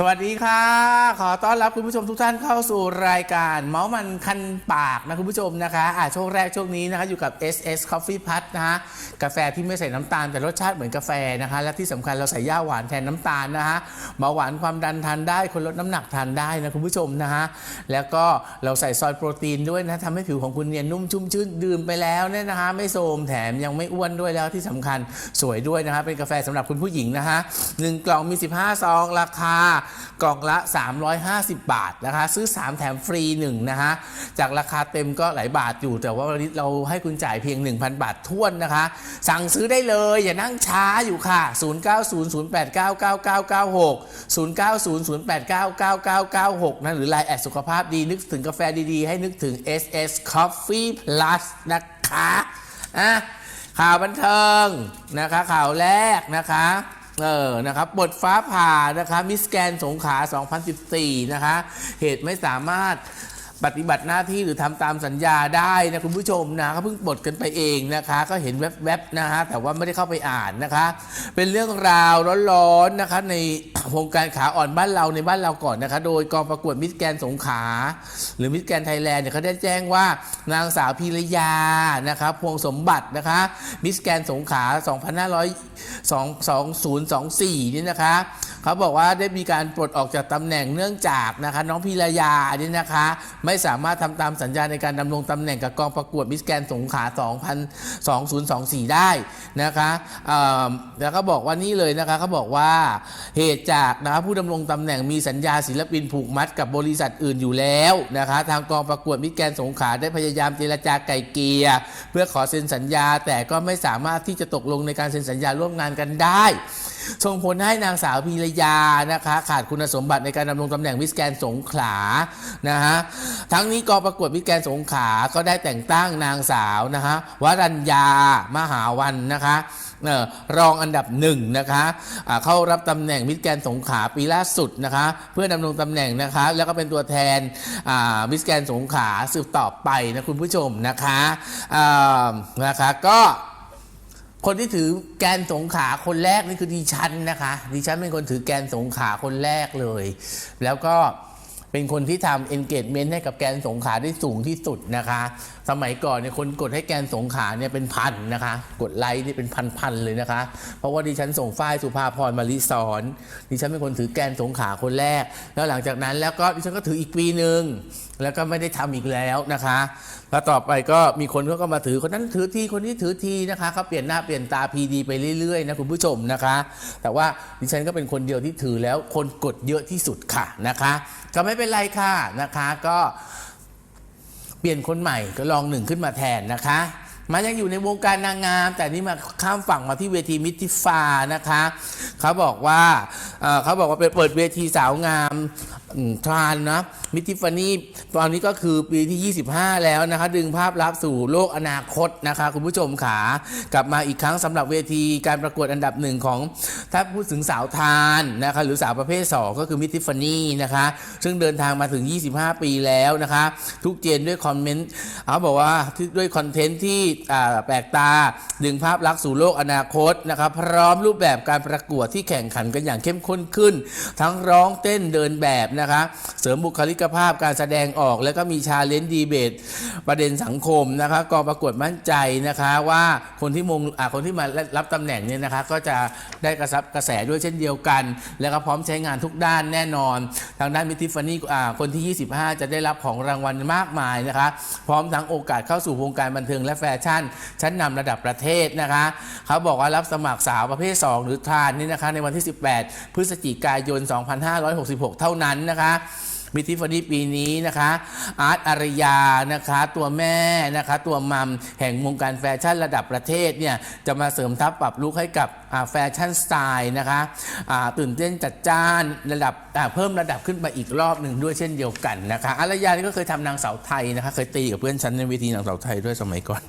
สวัสดีค่ะ ขอต้อนรับคุณผู้ชมทุกท่านเข้าสู่รายการ เมาส์มันคันปากนะคุณผู้ชมนะคะอ่าช่วงแรกช่วงนี้นะคะอยู่กับ SS Coffee Put นะฮะกาแฟที่ไม่ใส่น้ำตาลแต่รสชาติเหมือนกาแฟนะคะ และที่สำคัญเราใส่ย่าหวานแทนน้ำตาลนะฮะเบาหวานความดันทานได้คนลดน้ำหนักทานได้นะคุณผู้ชมนะฮะแล้วก็เราใส่ซอยโปรตีนด้วยนะทำให้ผิวของคุณเนียนนุ่มชุ่มชื่นดื่มไปแล้วเนี่ยนะคะ ไม่โทรมแถมยังไม่อ้วนด้วยแล้วที่สำคัญสวยด้วยนะคะเป็นกาแฟสำหรับคุณผู้หญิงนะคะหนึ่งกล่องมี 15 ซองราคากล่องละ 350 บาทนะคะ ซื้อ 3 แถมฟรี1นะฮะจากราคาเต็มก็หลายบาทอยู่ แต่ว่าวันนี้เราให้คุณจ่ายเพียง 1,000 บาทท้วนนะคะ สั่งซื้อได้เลยอย่านั่งช้าอยู่ค่ะ 0900899996 0900899996 นะหรือ Line แอดสุขภาพดีนึกถึงกาแฟดีๆ ให้นึกถึง SS Coffee Plus นะคะอะข่าวบันเทิงนะคะข่าวแรกนะคะ เออ นะครับบทฟ้าผ่านะคะมิสแกนสงขา 2014 นะคะ เหตุไม่สามารถ ปฏิบัติหน้าที่หรือทำตามสัญญาได้นะคุณผู้ชมนะก็เพิ่งบทกันไปเองนะคะ ก็เห็นแวบๆนะฮะแต่ว่าไม่ได้เข้าไปอ่านนะคะ เป็นเรื่องราวร้อนๆนะคะในวงการขาอ่อนบ้านเราในบ้านเราก่อนนะคะ โดยกองประกวดมิสแกนสงขา หรือมิสแกนไทยแลนด์เนี่ยเขาได้แจ้งว่านางสาวพีรยานะคะพวงสมบัตินะคะมิสแกนสงขา2,502-024นี่นะคะเขาบอกว่าได้มีการปลดออกจากตำแหน่งเนื่องจากนะคะน้องพีรยานี่นะคะไม่สามารถทำตามสัญญาในการดำรงตำแหน่งกับกองประกวดมิสแกนสงขลา2024 ได้นะคะแล้วก็บอกว่านี่เลยนะคะเขาบอกว่าเหตุจากนะคะผู้ดำรงตำแหน่งมีสัญญาศิลปินผูกมัดกับบริษัทอื่นอยู่แล้วนะคะทางกองประกวดมิสแกนสงขลาได้พยายามเจรจาไกล่เกลียเพื่อขอเซ็นสัญญา แต่ก็ไม่สามารถที่จะตกลงในการเซ็นสัญญาร่วมงานกันได้ ส่งผลให้นางสาวพีรยานะคะ ขาดคุณสมบัติในการดำรงตำแหน่งมิสแกนสงขลานะฮะทั้งนี้กองประกวดมิสแกนสงขลาก็ได้แต่งตั้งนางสาวนะฮะวรัญญามหาวันนะคะรองอันดับหนึ่งนะคะอ่าเข้ารับตำแหน่งมิสแกนสงขาปีล่าสุดนะคะ เพื่อดำรงตำแหน่งนะคะ แล้วก็เป็นตัวแทนมิสแกนสงขาสืบต่อไปนะคุณผู้ชมนะคะอ่านะคะก็ คนที่ถือแกนสงขาคนแรกนี่คือดิฉันนะคะดิฉันเป็นคนถือแกนสงขาคนแรกเลย แล้วก็ เป็นคนที่ทำ engagement ให้กับแกนสงขาได้สูงที่สุดนะคะ สมัยก่อนเนี่ยคนกดให้แกนสงขาเนี่ยเป็นพันนะคะ กดไลค์นี่เป็นพันๆเลยนะคะ เพราะว่าดิฉันส่งฝ้ายสุภาพรมาลิสอนดิฉันเป็นคนถือแกนสงขาคนแรก แล้วหลังจากนั้นแล้วก็ดิฉันก็ถืออีกปีหนึ่งแล้วก็ไม่ได้ทำอีกแล้วนะคะแล้วต่อไปก็มีคนเขาก็มาถือคนนั้นถือทีคนนี้ถือทีนะคะเขาเปลี่ยนหน้าเปลี่ยนตาพีดีไปเรื่อยๆนะคุณผู้ชมนะคะ แต่ว่าดิฉันก็เป็นคนเดียวที่ถือแล้วคนกดเยอะที่สุดค่ะนะคะก็ไม่เป็นไรค่ะนะคะ ก็เปลี่ยนคนใหม่ก็ลองหนึ่งขึ้นมาแทนนะคะมันยังอยู่ในวงการนางงาม แต่นี่มาข้ามฝั่งมาที่เวทีมิติฟานะคะ เขาบอกว่าเขาบอกว่าไปเปิดเวทีสาวงามทรานนะมิติฟานี่ตอนนี้ก็คือปีที่ 25 แล้วนะคะ ดึงภาพลักษณ์สู่โลกอนาคตนะคะ คุณผู้ชมขากลับมาอีกครั้งสำหรับเวทีการประกวดอันดับหนึ่งของถ้าพูดถึงสาวทานนะคะ หรือสาวประเภท 2 ก็คือมิติฟานี่นะคะ ซึ่งเดินทางมาถึง 25 ปีแล้วนะคะ ทุกเจนด้วยคอมเมนต์เขาบอกว่าด้วยคอนเทนต์ที่แปลกตาดึงภาพลักษณ์สู่โลกอนาคตนะคะพร้อมรูปแบบการประกวดที่แข่งขันกันอย่างเข้มข้นขึ้น ทั้งร้องเต้นเดินแบบนะคะ เสริมบุคลิกภาพการแสดงออก แล้วก็มีชาเลนจ์ดีเบต ประเด็นสังคมนะคะกองประกวดมั่นใจนะคะว่าคนที่มงคนที่มารับตำแหน่งเนี่ยนะคะก็จะได้กระซับกระแสด้วยเช่นเดียวกัน แล้วก็พร้อมใช้งานทุกด้านแน่นอน ทางด้านมิทิฟานี่คนที่ 25 จะได้รับของรางวัลมากมายนะคะพร้อมทั้งโอกาสเข้าสู่วงการบันเทิงและแฟชั่น ชั้นนำระดับประเทศนะคะเขาบอกว่ารับสมัครสาวประเภท 2 หรือทานนี่นะคะในวันที่ 18 พฤศจิกายน 2566 เท่านั้นนะคะ มิทิฟานี่ปีนี้นะคะ อาร์ตอารยานะคะ ตัวแม่นะคะ ตัวมัมแห่งวงการแฟชั่นระดับประเทศเนี่ย จะมาเสริมทัพปรับลุกให้กับแฟชั่นสไตล์นะคะตื่นเต้นจัดจ้านระดับเพิ่มระดับขึ้นไปอีกรอบหนึ่งด้วยเช่นเดียวกันนะคะ อารยานี่ก็เคยทำนางสาวไทยนะคะ เคยตีกับเพื่อนฉันในเวทีนางสาวไทยด้วยสมัยก่อน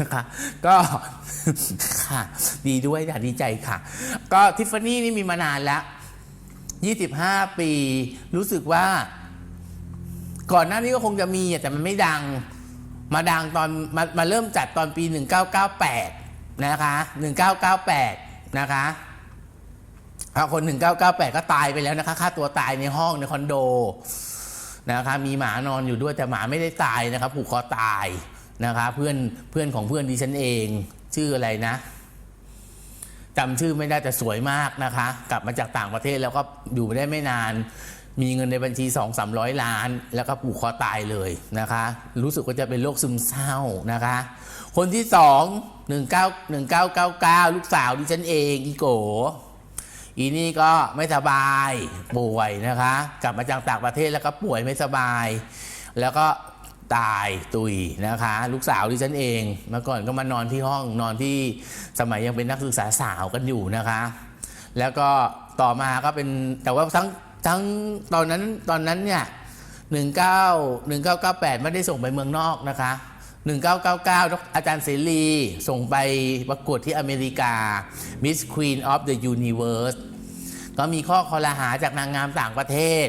นะคะก็ค่ะดีด้วยค่ะดีใจค่ะ ก็ทิฟฟานี่นี่มีมานานแล้ว 25 ปีรู้สึกว่า ก่อนหน้านี้ก็คงจะมีแต่มันไม่ดัง มาดังตอนมามาเริ่มจัดตอนปี 1998 นะคะ 1998 นะคะเอาคน 1998 ก็ตายไปแล้วนะคะฆ่าตัวตายในห้องในคอนโดนะคะมีหมานอนอยู่ด้วยแต่หมาไม่ได้ตายนะครับผูกคอตายนะคะเพื่อนเพื่อนของเพื่อนดิฉันเอง ชื่ออะไรนะจำชื่อไม่ได้แต่สวยมากนะคะ กลับมาจากต่างประเทศแล้วก็อยู่ได้ไม่นาน มีเงินในบัญชี 2 3 0 0 ล้าน แล้วก็ผูกคอตายเลยนะคะ รู้สึกว่าจะเป็นโรคซึมเศร้านะคะ คนที่สอง19 1999 ลูกสาวดิฉันเองอีโก อีนี่ก็ไม่สบายป่วยนะคะ กลับมาจากต่างประเทศแล้วก็ป่วยไม่สบาย แล้วก็ตายตุยนะคะ ลูกสาวดิฉันเองเมื่อก่อนก็มานอนที่ห้องนอนที่สมัยยังเป็นนักศึกษาสาวกันอยู่นะคะ แล้วก็ต่อมาก็เป็นแต่ว่าทั้ง ทั้งตอนนั้นตอนนั้นเนี่ย19 1998ไม่ได้ส่งไปเมืองนอกนะคะ1999อาจารย์เสรีส่งไปประกวดที่อเมริกา Miss Queen of the Universe ก็มีข้อคอรหาจากนางงามต่างประเทศ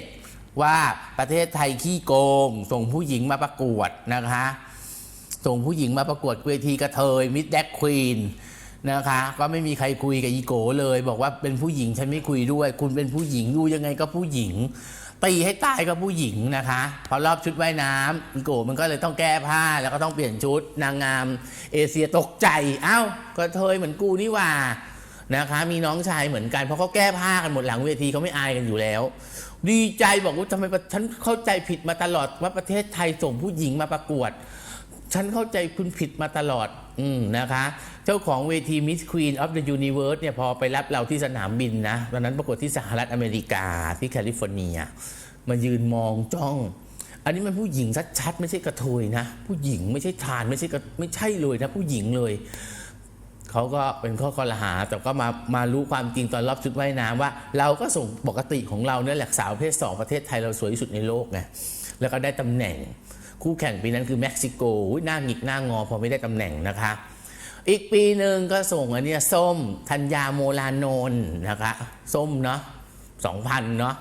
ว่าประเทศไทยขี้โกง ส่งผู้หญิงมาประกวดนะคะ ส่งผู้หญิงมาประกวดเวทีกระเทยมิดแดกควีน นะคะ ก็ไม่มีใครคุยกับอีโกเลย บอกว่าเป็นผู้หญิงฉันไม่คุยด้วย คุณเป็นผู้หญิงดูยังไงก็ผู้หญิงตีให้ตายก็ผู้หญิงนะคะ พอรอบชุดว่ายน้ำอีโกมันก็เลยต้องแก้ผ้าแล้วก็ต้องเปลี่ยนชุด นางงาม เอเชียตกใจเอ้ากระเทยเหมือนกูนี่ว่านะคะ มีน้องชายเหมือนกันเพราะเขาแก้ผ้ากันหมดหลังเวทีเขาไม่อายกันอยู่แล้ว ดีใจบอกว่าทำไมฉันเข้าใจผิดมาตลอดว่าประเทศไทยส่งผู้หญิงมาประกวด ฉันเข้าใจคุณผิดมาตลอดอืมนะคะ เจ้าของเวที Miss Queen of the Universe เนี่ยพอไปรับเราที่สนามบินนะตอนนั้นประกวดที่สหรัฐอเมริกาที่แคลิฟอร์เนีย มายืนมองจ้อง อันนี้มันผู้หญิงชัดๆไม่ใช่กระเทยนะ ผู้หญิงไม่ใช่ทานไม่ใช่ไม่ใช่เลยนะผู้หญิงเลยเขาก็เป็นข้อกล่าวหา แต่ก็มามารู้ความจริงตอนรอบชุดว่ายน้ำว่า เราก็ส่งปกติของเราเนี่ยแหละสาวประเพศสองประเทศไทยเราสวยที่สุดในโลกไงแล้วก็ได้ตำแหน่ง คู่แข่งปีนั้นคือเม็กซิโกหน้าหงิกหน้างอพอไม่ได้ตำแหน่งนะคะ อีกปีหนึ่งก็ส่งอันนี้ส้มธัญญาโมลานน์นะคะส้มเนาะสองพันเนาะ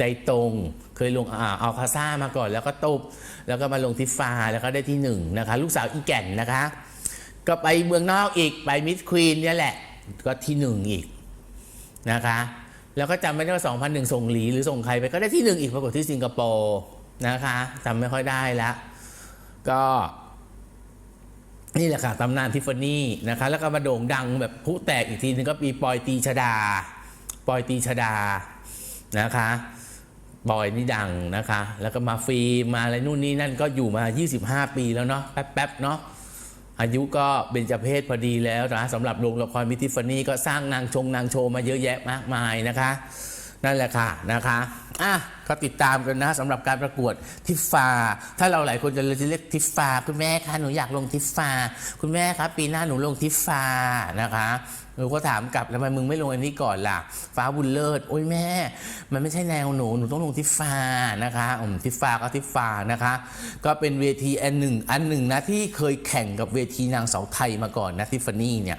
ได้ตรงเคยลงอ่าเอาคาซ่ามาก่อนแล้วก็ตบ แล้วก็มาลงทิฟาแล้วก็ได้ที่หนึ่งนะคะ ลูกสาวอีแก่นนะคะ ก็ไปเมืองนอกอีกไปมิสควีนเนี่ยแหละ ก็ที่หนึ่งอีกนะคะ แล้วก็จำไม่ได้ว่า 2001 ส่งหลีหรือส่งใครไปก็ได้ที่หนึ่งอีกปรากฏที่สิงคโปร์ นะคะจำไม่ค่อยได้แล้ว ก็นี่แหละค่ะตำนานทิฟฟานี่นะคะ แล้วก็มาโด่งดังแบบผู้แตกอีกทีนึงก็ปีปอยตีชดา ปอยตีชดานะคะบอยนี่ดังนะคะ แล้วก็มาฟีมาอะไรนู่นนี่นั่นก็อยู่มา 25 ปีแล้วเนาะแป๊บๆเนาะอายุก็เบญจเพศพอดีแล้วนะสำหรับโรงละครมิทิฟานี่ก็สร้างนางชงนางโชว์มาเยอะแยะมากมายนะคะ นั่นแหละค่ะนะคะอะก็ติดตามกันนะสำหรับการประกวดทิฟฟา ถ้าเราหลายคนจะเรียกทิฟฟา คุณแม่คะหนูอยากลงทิฟฟา คุณแม่ครับปีหน้าหนูลงทิฟฟานะคะหนูก็ถามกลับแล้วทำไมมึงไม่ลงอันนี้ก่อนล่ะ ฟ้าบุญเลิศโอ้ยแม่ มันไม่ใช่แนวหนูหนูต้องลงทิฟฟานะคะอืมทิฟฟาก็ทิฟฟานะคะ ก็เป็นเวทีอันหนึ่งอันหนึ่งนะที่เคยแข่งกับเวทีนางสาวไทยมาก่อนนะทิฟฟานี่เนี่ย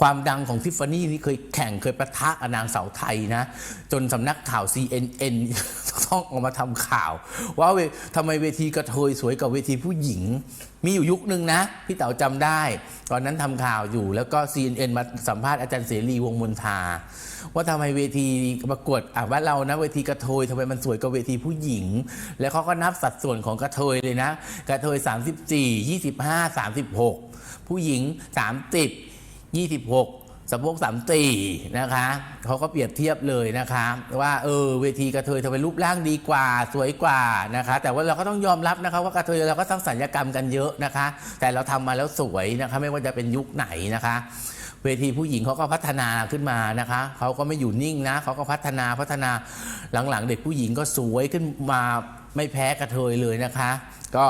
ความดังของทิฟฟานี่นี่เคยแข่งเคยประทะกับนางสาวไทยนะ จนสำนักข่าว CNN ต้องออกมาทำข่าว ว่าทำไมเวทีกระเทยสวยกว่าเวทีผู้หญิง มีอยู่ยุคนึงนะ พี่เต๋าจำได้ ตอนนั้นทำข่าวอยู่แล้วก็ CNN มาสัมภาษณ์อาจารย์เสรีวงมนทา ว่าทำไมเวทีประกวดอะว่าเรานะเวทีกระเทยทำไมมันสวยกว่าเวทีผู้หญิง แล้วเขาก็นับสัดส่วนของกระเทยเลยนะ กระเทย 34 25 36 ผู้หญิง 30 26สะโพกสามตีนะคะเขาก็เปรียบเทียบเลยนะคะว่าเออเวทีกระเทยทำไมรูปร่างดีกว่าสวยกว่านะคะ แต่ว่าเราก็ต้องยอมรับนะคะว่ากระเทยเราก็ต้องสัญญกรรมกันเยอะนะคะ แต่เราทำมาแล้วสวยนะคะไม่ว่าจะเป็นยุคไหนนะคะเวทีผู้หญิงเขาก็พัฒนาขึ้นมานะคะ เขาก็ไม่อยู่นิ่งนะเขาก็พัฒนาพัฒนาหลังๆ เด็กผู้หญิงก็สวยขึ้นมาไม่แพ้กระเทยเลยนะคะก็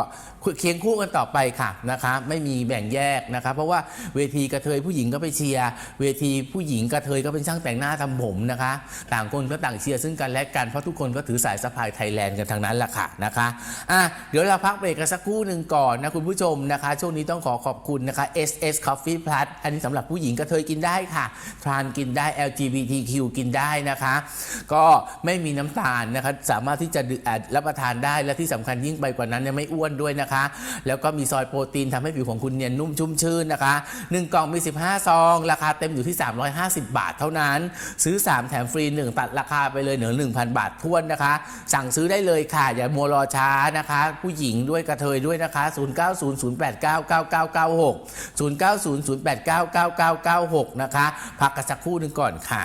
เคียงคู่กันต่อไปค่ะนะคะไม่มีแบ่งแยกนะคะเพราะว่าเวทีกระเทยผู้หญิงก็ไปเชียร์เวทีผู้หญิงกระเทยก็เป็นช่างแต่งหน้าทำผมนะคะ ต่างคนก็ต่างเชียร์ซึ่งกันและกันเพราะทุกคนก็ถือสายสะพายไทยแลนด์กันทางนั้นแหละค่ะนะคะอะเดี๋ยวเราพักเบรกกันสักครู่หนึ่งก่อนนะคุณผู้ชมนะคะ ช่วงนี้ต้องขอขอบคุณนะคะ SS Coffee Plus อันนี้สำหรับผู้หญิงกระเทยกินได้ค่ะ ทรานกินได้ LGBTQ กินได้นะคะ ก็ไม่มีน้ำตาลนะคะสามารถที่จะดื่มอะรับประทานได้และที่สำคัญยิ่งไปกว่านั้นเนี่ยไม่อ้วนด้วยนะคะ แล้วก็มีซอยโปรตีนทำให้ผิวของคุณเนียนนุ่มชุ่มชื่นนะคะ 1 กล่องมี 15 ซอง ราคาเต็มอยู่ที่ 350 บาทเท่านั้น ซื้อ 3 แถมฟรี 1 ตัดราคาไปเลยเหนือ1,000 บาททวนนะคะ สั่งซื้อได้เลยค่ะ อย่ามัวรอช้านะคะ ผู้หญิงด้วยกระเทยด้วยนะคะ 0900899996นะคะ พักกันสักครู่หนึ่งก่อนค่ะ